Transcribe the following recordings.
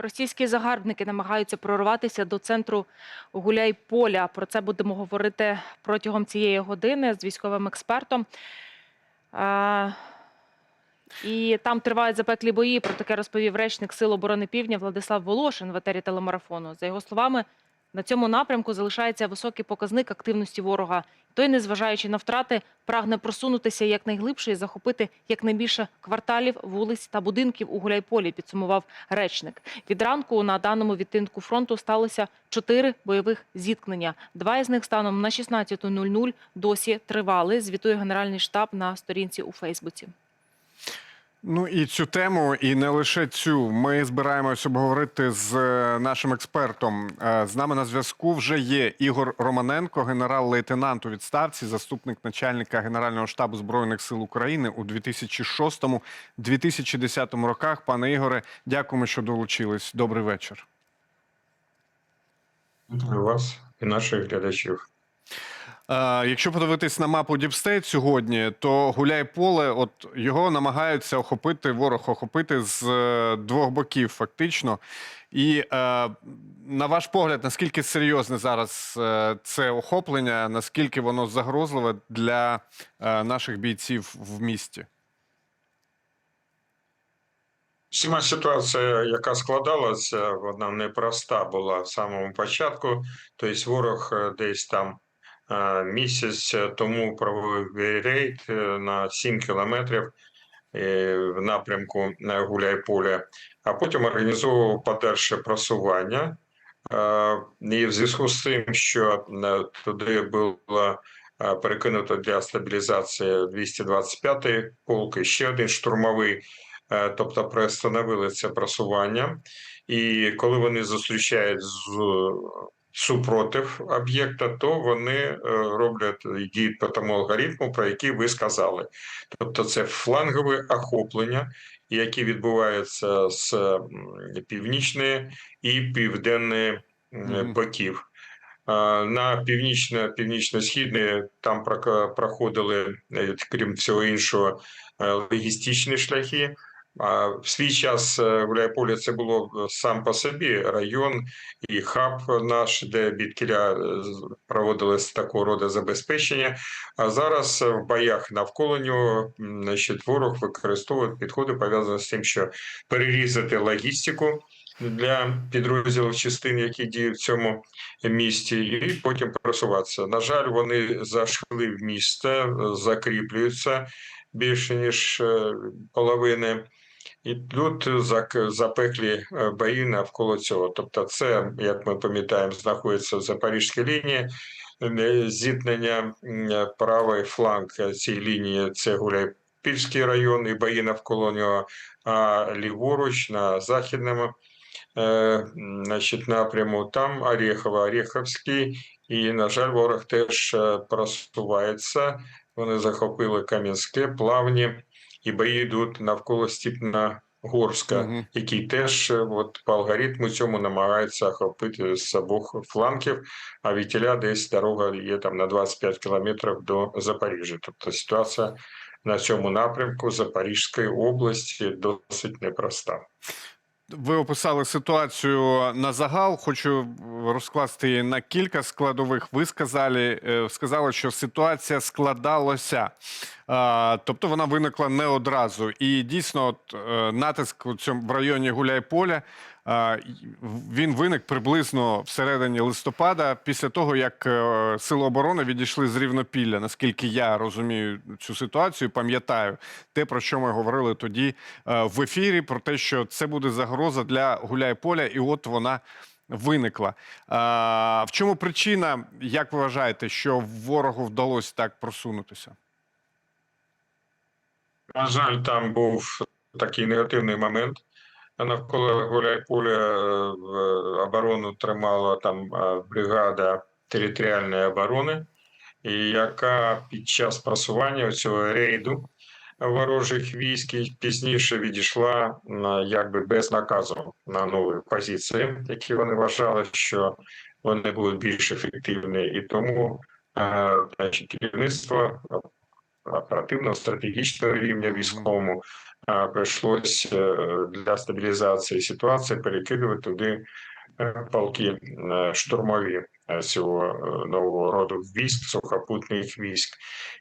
Російські загарбники намагаються прорватися до центру Гуляйполя. Про це будемо говорити протягом цієї години з військовим експертом. А, І там тривають запеклі бої. Про таке розповів речник Сил оборони Півдня Владислав Волошин в етері телемарафону. За його словами, на цьому напрямку залишається високий показник активності ворога. Той, незважаючи на втрати, прагне просунутися якнайглибше і захопити якнайбільше кварталів, вулиць та будинків у Гуляйполі, підсумував речник. Від ранку на даному відтинку фронту сталося чотири бойових зіткнення. Два із них станом на 16.00 досі тривали. Звітує Генеральний штаб на сторінці у Фейсбуці. Ну і цю тему, і не лише цю. Ми збираємось обговорити з е, нашим експертом. Е, З нами на зв'язку вже є Ігор Романенко, генерал-лейтенант у відставці, заступник начальника Генерального штабу збройних сил України у 2006-2010 роках. Пане Ігоре, дякуємо, що долучились. Добрий вечір. Вас і наших глядачів. Е, Якщо подивитись на мапу Діпстейт сьогодні, то гуляй поле, от його намагаються охопити ворог, охопити з е, двох боків, фактично. І е, на ваш погляд, наскільки серйозне зараз це охоплення, наскільки воно загрозливе для наших бійців в місті? Сама ситуація, яка складалася, вона непроста була в самому початку. Тобто ворог десь там місяць тому провів рейд е, на 7 кілометрів е, в напрямку на Гуляйполя, а потім організовував подальше просування. Е, І в зв'язку з тим, що е, туди було е, перекинуто для стабілізації 225-й полк і ще один штурмовий. Е, тобто приостановили це просування, і коли вони зустрічають з супротив об'єкта, то вони е, роблять і діють по тому алгоритму, про який ви сказали. Тобто, це флангове охоплення, які відбуваються з північної і південної боків. На північно північно-східний там проходили, е, крім всього іншого, е, логістичні шляхи. А в свій час е, Гуляйполе це було е, сам по собі район і хаб наш, де біткіля е, проводилось такого роду забезпечення. А зараз в боях навколо нього значить, ворог використовує підходи пов'язані з тим, що перерізати логістику для підрозділів частин, які діють в цьому місті, і потім просуватися. На жаль, вони зайшли в місто, закріплюються більше ніж половини. І тут запеклі е, бої навколо цього. Тобто, це, як ми пам'ятаємо, знаходиться в Запорізькій лінії. Е, Зіткнення правий фланг цієї лінії це Гуляйпільський район і бої навколо нього, а ліворуч на західному е, значить, напряму там Орєхово, Орєховський, і, на жаль, ворог теж е, просувається. Вони захопили Кам'янське, Плавні, і бої йдуть навколо Степногорська, угу. який теж е, от, по алгоритму цьому намагається охопити з обох фланків. а вітіля десь дорога є там на 25 кілометрів до Запоріжжя. Тобто ситуація на цьому напрямку Запорізької області досить непроста. Ви описали ситуацію на загал. Хочу розкласти її на кілька складових. Ви сказали, е, сказали, що ситуація складалася, тобто вона виникла не одразу. І дійсно, от, е, натиск в районі Гуляйполя він виник приблизно всередині листопада, після того як е, сили оборони відійшли з рівнопілля. Наскільки я розумію цю ситуацію, пам'ятаю те, про що ми говорили тоді е, в ефірі, про те, що це буде загроза для Гуляйполя, і от вона виникла. А, в чому причина, як ви вважаєте, що ворогу вдалося так просунутися? На жаль, там був такий негативний момент. Навколо Гуляйполя е, в- оборону тримала там е, бригада територіальної оборони, яка під час просування цього рейду ворожих військ пізніше відійшла якби без наказу на нові позиції, які вони вважали, що вони будуть більш ефективні, і тому е, значить, керівництво оперативного стратегічного рівня військовому а, прийшлось е, для стабілізації ситуації перекидувати туди полки е, штурмові е, цього е, нового роду військ, сухопутних військ,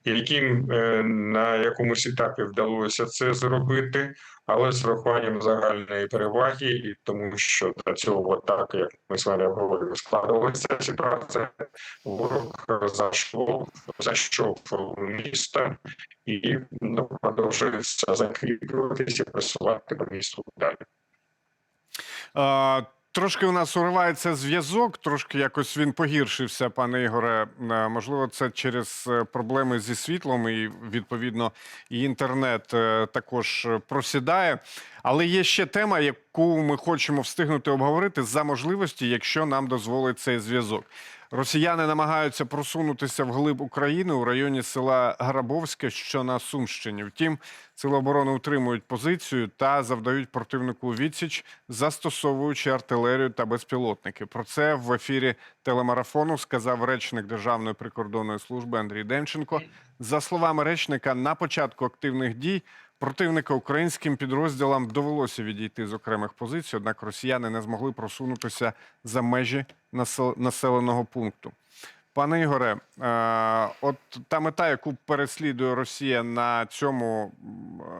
яким е, на якомусь етапі вдалося це зробити, але з врахуванням загальної переваги, і тому що до цього так, як ми з вами говорили, складувалася ситуація. Ворог зайшов, зайшов в місто і ну, продовжує закріплюватися, просувати по місту далі. Трошки у нас уривається зв'язок, трошки якось він погіршився, пане Ігоре. Е, Можливо, це через е, проблеми зі світлом, і відповідно і інтернет е, також просідає. Але є ще тема, яку ми хочемо встигнути обговорити за можливості, якщо нам дозволить цей зв'язок. Росіяни намагаються просунутися вглиб України у районі села Грабовське, що на Сумщині. Втім, сили оборони утримують позицію та завдають противнику відсіч, застосовуючи артилерію та безпілотники. Про це в ефірі телемарафону сказав речник Державної прикордонної служби Андрій Демченко. За словами речника, на початку активних дій противника українським підрозділам довелося відійти з окремих позицій, однак росіяни не змогли просунутися за межі насел- населеного пункту. Пане Ігоре, е, от та мета, яку переслідує Росія на цьому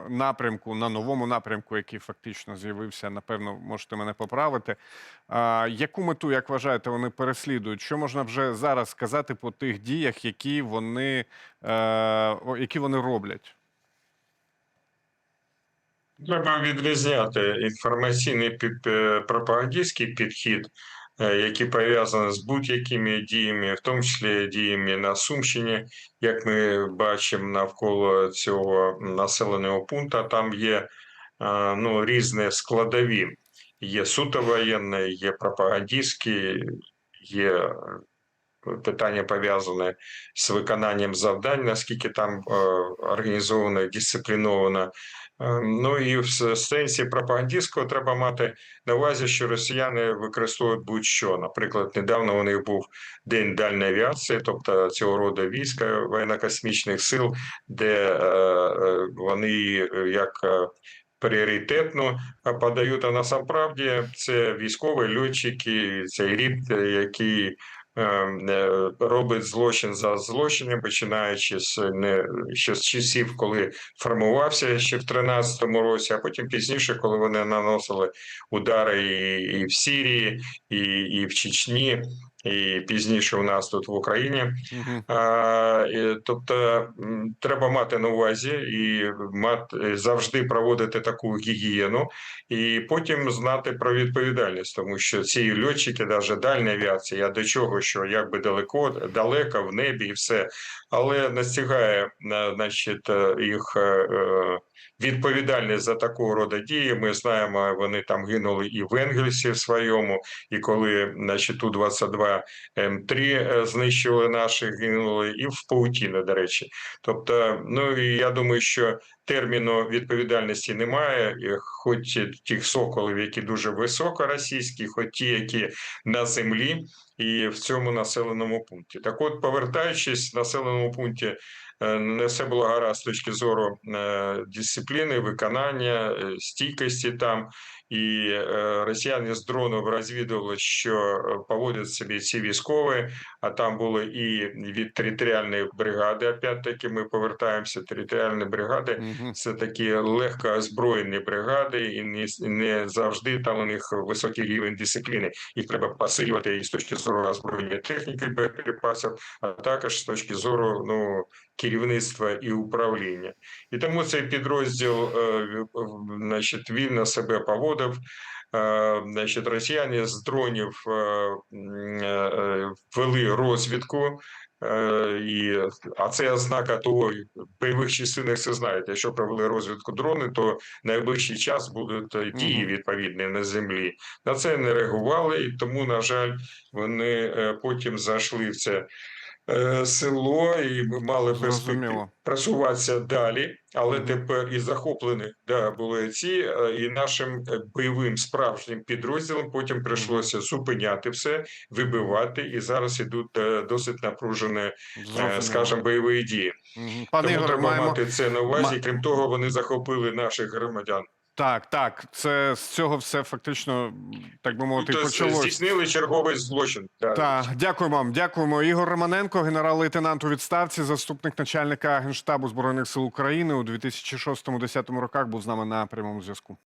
напрямку, на новому напрямку, який фактично з'явився, напевно, можете мене поправити. е, Яку мету, як вважаєте, вони переслідують? Що можна вже зараз сказати по тих діях, які вони, е, які вони роблять? Треба відрізняти інформаційний під е, пропагандистський підхід, е, який пов'язаний з будь-якими діями, в тому числі діями на Сумщині, як ми бачимо навколо цього населеного пункту, там є е, ну, різні складові. Є суто воєнні, є пропагандистські, є питання пов'язане з виконанням завдань, наскільки там організовано, дисципліновано. Е, Ну і в сенсі пропагандистського треба мати на увазі, що росіяни використовують будь-що. Наприклад, недавно у них був день дальньої авіації, тобто цього роду війська воєнно-космічних сил, де е, е, вони як пріоритетно подають. А насправді це військові льотчики, цей рід, який робить злочин за злочином, починаючи з не ще з часів, коли формувався ще в 13-му році, а потім пізніше, коли вони наносили удари і, і в Сирії, і, і в Чечні, і пізніше у нас тут в Україні. Тобто треба мати на увазі і мати завжди проводити таку гігієну, і потім знати про відповідальність, тому що ці льотчики, навіть дальня авіація, до чого, що якби далеко, далеко в небі і все, але настигає е, значить, е, їх е, відповідальність за такого роду дії. Ми знаємо, вони там гинули і в Енгельсі в своєму, і коли значить, ту 22 М3 е, знищили наші, гинули, і в Паутіно, до речі. Тобто, ну і я думаю, що терміну відповідальності немає, хоч тих соколів, які дуже високо російські, хоч ті, які на землі і в цьому населеному пункті. Так, от, повертаючись в населеному пункті. Е, Не все було гаразд з точки зору е, дисципліни, виконання, е, стійкості там. І росіяни з дронів розвідували, що поводять собі ці військові, а там були і від територіальної бригади. Опять-таки, ми повертаємося. Територіальні бригади це такі легко озброєні бригади, і не, не завжди там у них високий рівень дисципліни. Їх треба посилювати і з точки зору озброєння техніки боєприпасів, а також з точки зору ну, керівництва і управління. І тому цей підрозділ е, значить, вільно себе поводив. Е, Значить, росіяни з дронів е, вели розвідку. І, а це ознака того, в бойових частинах це знаєте. Якщо провели розвідку дрони, то найближчий час будуть дії відповідні на землі. На це не реагували, і тому, на жаль, вони потім зайшли в це село, і ми мали перспективу просуватися далі, але Мгм. тепер і захоплені да, були ці, е, і нашим е, бойовим справжнім підрозділам потім прийшлося зупиняти все, вибивати, і зараз ідуть е, досить напружені, е, скажімо, бойові дії. Мгм. Пане Тому Ігоре, треба маємо мати це на увазі. Крім того, вони захопили наших громадян. Так, так. Це з цього все фактично, так би мовити, Тобто почалось. здійснили черговий злочин. Так. Так, дякую вам. Дякуємо. Ігор Романенко, генерал-лейтенант у відставці, заступник начальника Генштабу Збройних сил України у 2006-2010 роках був з нами на прямому зв'язку.